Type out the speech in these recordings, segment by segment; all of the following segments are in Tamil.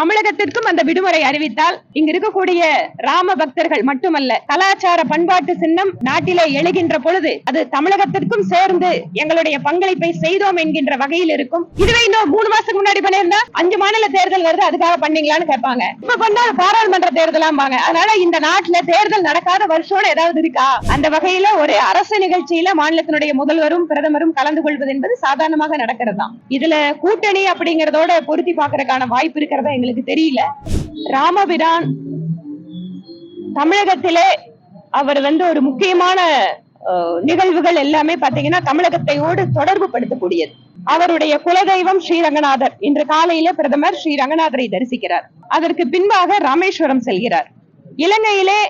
தமிழகத்திற்கும் அந்த விடுமுறை அறிவித்தால் இங்க இருக்கக்கூடிய ராம பக்தர்கள் மட்டுமல்ல கலாச்சார பண்பாட்டு சின்னம் நாட்டிலே எழுகின்ற பொழுது அது தமிழகத்திற்கும் சேர்ந்து எங்களுடைய பங்களிப்பை செய்தோம் என்கின்ற வகையில் இருக்கும். இதுவே இன்னும் மூணு மாசத்துக்கு முன்னாடி பண்ணியிருந்தா அஞ்சு மாநில தேர்தல் வருது அதுக்காக பண்ணீங்களான்னு கேட்பாங்க. இப்ப பண்ணா பாராளுமன்ற தேர்தலாம் அதனால இந்த நாட்டுல தேர்தல் நடக்காத வருஷம் ஏதாவது இருக்கா? அந்த வகையில ஒரு அரசு நிகழ்ச்சியில மாநிலத்தினுடைய முதல்வரும் பிரதமரும் கலந்து கொள்வது என்பது சாதாரணமாக நடக்கிறது தான் இதுல கூட்டணி அப்படிங்கறதோட பொருத்தி பாக்குறதுக்கான வாய்ப்பு இருக்கிறதா எங்களுக்கு எங்களுக்கு தெரியல. ராமபிரான் தமிழகத்திலே அவர் வந்து ஒரு முக்கியமான நிகழ்வுகள் எல்லாமே பாத்தீங்கன்னா தமிழகத்தையோடு தொடர்பு படுத்தக்கூடியது அவருடைய குலதெய்வம் ஸ்ரீரங்கநாதர். இன்று காலையில பிரதமர் ஸ்ரீரங்கநாதரை தரிசிக்கிறார். அதற்கு பின்பாக ராமேஸ்வரம் செல்கிறார். இலங்கையிலே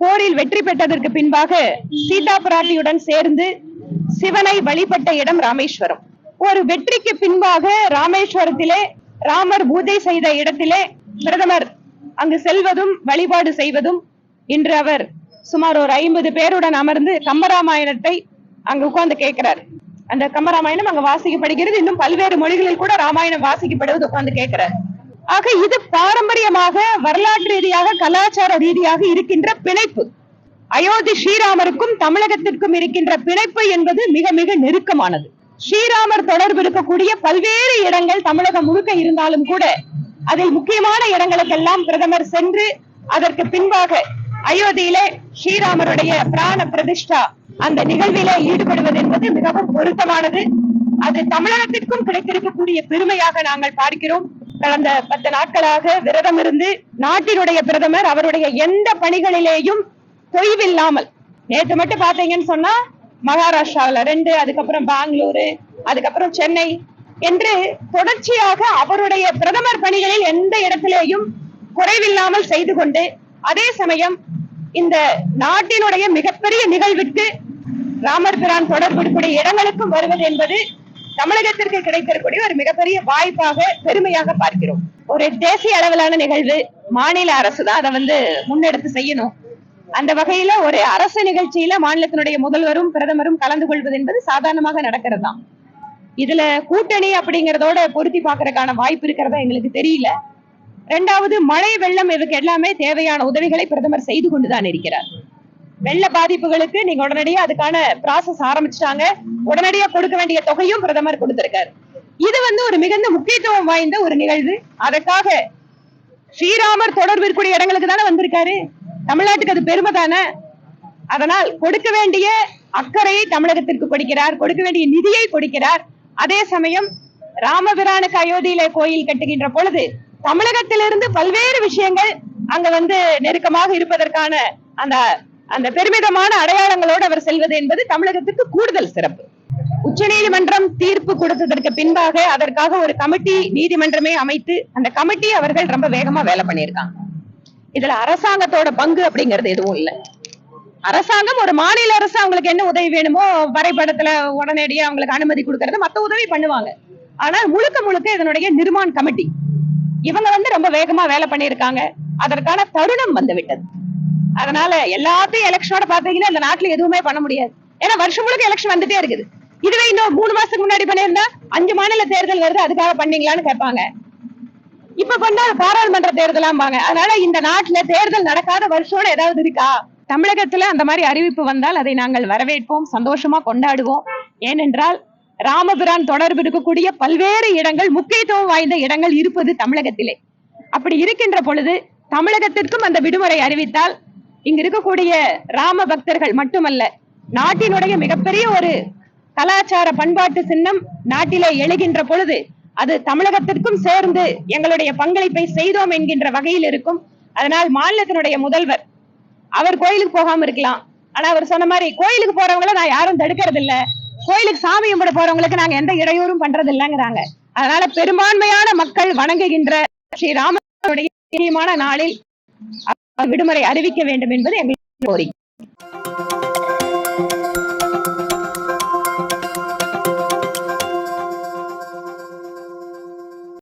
போரில் வெற்றி பெற்றதற்கு பின்பாக சீதா பிராட்டியுடன் சேர்ந்து சிவனை வழிபட்ட இடம் ராமேஸ்வரம். ஒரு வெற்றிக்கு பின்பாக ராமேஸ்வரத்திலே ராமர் பூஜை செய்த இடத்திலே பிரதமர் அங்கு செல்வதும் வழிபாடு செய்வதும் இன்று அவர் சுமார் ஒரு ஐம்பது பேருடன் அமர்ந்து கம்பராமாயணத்தை அங்கு உட்கார்ந்து கேட்கிறார். அந்த கம்பராமாயணம் அங்க வாசிக்கப்படுகிறது. இன்னும் பல்வேறு மொழிகளில் கூட ராமாயணம் வாசிக்கப்படுவது உட்கார்ந்து கேட்கிறார். ஆக இது பாரம்பரியமாக வரலாற்று ரீதியாக கலாச்சார ரீதியாக இருக்கின்ற பிணைப்பு. அயோத்தி ஸ்ரீராமருக்கும் தமிழகத்திற்கும் இருக்கின்ற பிணைப்பு என்பது மிக மிக நெருக்கமானது. ஸ்ரீராமர் தொடர்பு இருக்கக்கூடிய பல்வேறு இடங்கள் தமிழகம் முழுக்க இருந்தாலும் கூட அதில் முக்கியமான இடங்களுக்கெல்லாம் பிரதமர் சென்று அதற்கு பின்பாக அயோத்தியிலே ஸ்ரீராமருடைய பிராண பிரதிஷ்டா அந்த நிகழ்விலே ஈடுபடுவது என்பது மிகவும் பொருத்தமானது. அது தமிழகத்திற்கும் கிடைத்திருக்கக்கூடிய பெருமையாக நாங்கள் பார்க்கிறோம். கடந்த பத்து நாட்களாக விரதம் இருந்து நாட்டினுடைய பிரதமர் அவருடைய எந்த பணிகளிலேயும் தொய்வில்லாமல் நேற்று மட்டும் பாத்தீங்கன்னு சொன்னா மகாராஷ்டிராவுல ரெண்டு அதுக்கப்புறம் பெங்களூரு அதுக்கப்புறம் சென்னை என்று தொடர்ச்சியாக அவருடைய பிரதமர் பணிகளில் எந்த இடத்திலேயும் குறைவில்லாமல் செய்து கொண்டு அதே சமயம் இந்த நாட்டினுடைய மிகப்பெரிய நிகழ்விற்கு ராமர் பிரான் தொடர்புடைய இடங்களுக்கும் வருவது என்பது தமிழகத்திற்கு கிடைத்திருக்கூடிய ஒரு மிகப்பெரிய வாய்ப்பாக பெருமையாக பார்க்கிறோம். ஒரு தேசிய அளவிலான நிகழ்வு மாநில அரசு தான். அதை வந்து முன்னெடுத்து செய்யணும். அந்த வகையில ஒரு அரசு நிகழ்ச்சியில மாநிலத்தினுடைய முதல்வரும் பிரதமரும் கலந்து கொள்வது என்பது சாதாரணமாக நடக்கிறது தான் இதுல கூட்டணி அப்படிங்கறதோட பொருத்தி பாக்குறதுக்கான வாய்ப்பு இருக்கிறதா எங்களுக்கு தெரியல. ரெண்டாவது மழை வெள்ளம் இதுக்கு எல்லாமே தேவையான உதவிகளை பிரதமர் செய்து கொண்டுதான் இருக்கிறார். வெள்ள பாதிப்புகளுக்கு நீங்க உடனடியா அதுக்கான ப்ராசஸ் ஆரம்பிச்சிட்டாங்க. உடனடியா கொடுக்க வேண்டிய தொகையும் பிரதமர் கொடுத்திருக்காரு. இது வந்து ஒரு மிகுந்த முக்கியத்துவம் வாய்ந்த ஒரு நிகழ்வு. அதற்காக ஸ்ரீராமர் தொடர்பு இருக்கக்கூடிய இடங்களுக்கு தானே வந்திருக்காரு? தமிழ்நாட்டுக்கு அது பெருமை தானே? அதனால் கொடுக்க வேண்டிய அக்கறையை தமிழகத்திற்கு கொடுக்கிறார் கொடுக்க வேண்டிய நிதியை கொடுக்கிறார். அதே சமயம் ராமபிரானுக்கு அயோத்தியில கோயில் கட்டுகின்ற பொழுது தமிழகத்திலிருந்து பல்வேறு விஷயங்கள் அங்க வந்து நெருக்கமாக இருப்பதற்கான அந்த அந்த பெருமிதமான அடையாளங்களோடு அவர் செல்வது என்பது தமிழகத்துக்கு கூடுதல் சிறப்பு. உச்சநீதிமன்றம் தீர்ப்பு கொடுத்ததற்கு பின்பாக அதற்காக ஒரு கமிட்டி நீதிமன்றமே அமைத்து அந்த கமிட்டி அவர்கள் ரொம்ப வேகமா வேலை பண்ணியிருக்காங்க. இதுல அரசாங்கத்தோட பங்கு அப்படிங்கிறது எதுவும் இல்லை. அரசாங்கம் ஒரு மாநில அரசு அவங்களுக்கு என்ன உதவி வேணுமோ வரைபடத்துல உடனடியா அவங்களுக்கு அனுமதி கொடுக்கறது மத்த உதவி பண்ணுவாங்க. ஆனா முழுக்க முழுக்க இதனுடைய நிர்மாண் கமிட்டி. இவங்க வந்து ரொம்ப வேகமா வேலை பண்ணியிருக்காங்க. அதற்கான தருணம் வந்து விட்டது அதனால எல்லாத்தையும் எலெக்ஷனோட பாத்தீங்கன்னா இந்த நாட்டுல எதுவுமே பண்ண முடியாது. ஏன்னா வருஷம் முழுக்க எலெக்ஷன் வந்துட்டே இருக்குது. இதுவே இன்னும் மூணு மாசத்துக்கு முன்னாடி பண்ணியிருந்தா அஞ்சு மாநில தேர்தல் வருது அதுக்காக பண்ணீங்களான்னு கேட்பாங்க. இப்ப பண்ணா பாராளுமன்ற தேர்தலாம்பாங்க அதனால இந்த நாட்டுல தேர்தல் நடக்காத வருஷம் ஏதாவது இருக்கா? தமிழகத்துல அந்த மாதிரி அறிவிப்பு வந்தால் அதை நாங்கள் வரவேற்போம் சந்தோஷமா கொண்டாடுவோம். ஏனென்றால் ராமபிரான் தொடர்பு இருக்கக்கூடிய பல்வேறு இடங்கள் முக்கியத்துவம் வாய்ந்த இடங்கள் இருப்பது தமிழகத்திலே. அப்படி இருக்கின்ற பொழுது தமிழகத்திற்கும் அந்த விடுமுறை அறிவித்தால் இங்க இருக்கக்கூடிய ராம பக்தர்கள் மட்டுமல்ல நாட்டினுடைய மிகப்பெரிய ஒரு கலாச்சார பண்பாட்டு சின்னம் நாட்டிலே எழுகின்ற பொழுது அது தமிழகத்திற்கும் சேர்ந்து எங்களுடைய பங்களிப்பை செய்தோம் என்கின்ற வகையில் இருக்கும். அதனால் மாநிலத்தினுடைய முதல்வர் அவர் கோயிலுக்கு போகாம இருக்கலாம். ஆனா அவர் சொன்ன மாதிரி கோயிலுக்கு போறவங்கள நான் யாரும் தடுக்கிறது இல்ல கோயிலுக்கு சாமி கும்பிட போறவங்களுக்கு நாங்க எந்த இடையூறும் பண்றது இல்லைங்கிறாங்க அதனால பெரும்பான்மையான மக்கள் வணங்குகின்ற ஸ்ரீ ராமனுடைய நாளில் விடுமுறை அறிவிக்க வேண்டும் என்பது எங்களுக்கு கோரிக்கை.